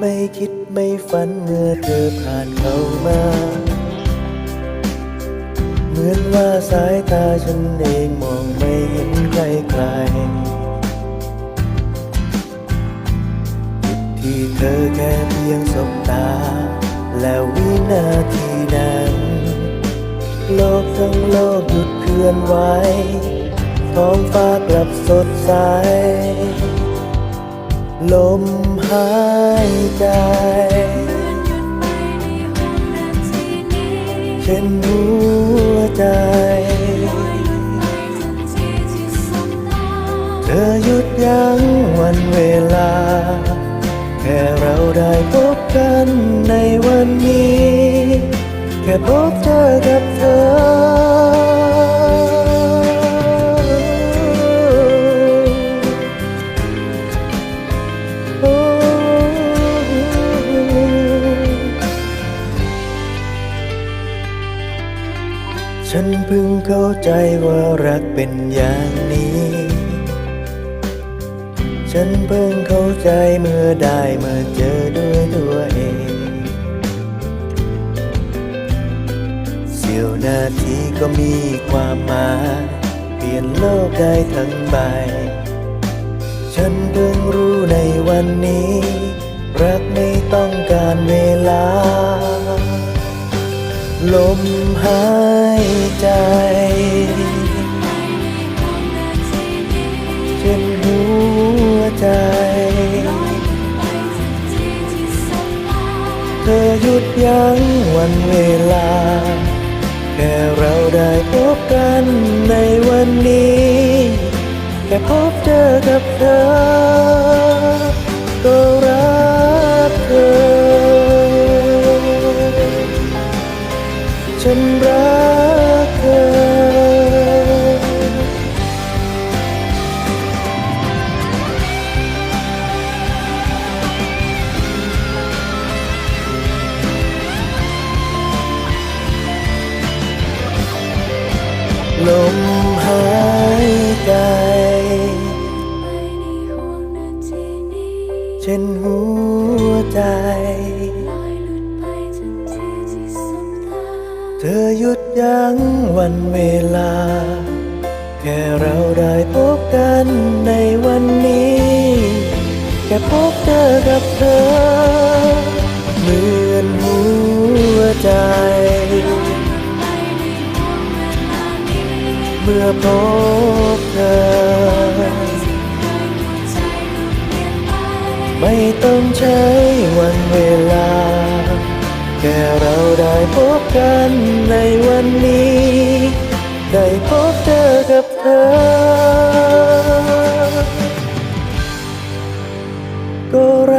ไม่คิดไม่ฝันเมื่อเธอผ่านเข้ามา เหมือนว่าสายตาฉันเองมองไม่เห็นใครไกลที่เธอแค่เพียงสบตา แล้ววินาทีนั้น โลกทั้งโลกหยุดเคลื่อนไหวท้องฟ้ากลับสดใส ลมหาย ใจหยุดไปในห้องนาทีนี้เช่นหัวใจ เธอหยุดยั้งวันเวลา แค่เราได้พบกันในวันนี้ แค่พบเธอ ฉันเพิ่งเข้าใจว่ารักเป็นอย่างนี้ ฉันเพิ่งเข้าใจเมื่อได้มาเจอด้วยตัวเอง เสี้ยวนาทีก็มีความหมาย เปลี่ยนโลกได้ทั้งใบ ฉันเพิ่งรู้ในวันนี้ รักไม่ต้องการเวลา ลมหายใจไปในหัวใจ เธอหยุดยั้งวันเวลา แค่เราได้พบกันในวันนี้ แค่พบเจอกับเธอ ก็รัก ฉันรักเธอ ลมหายใจไปในห้องนาทีนี้เช่นหัวใจ ยุดยั้งวันเวลา แค่เราได้พบกันในวันนี้ แค่พบเจอกับเธอเหมือนหัวใจ เมื่อพบเธอ ไม่ต้องใช้วันเวลา ค่เราได้พบกันในวันนี้ ได้พบเจอกับเธอ ก็ร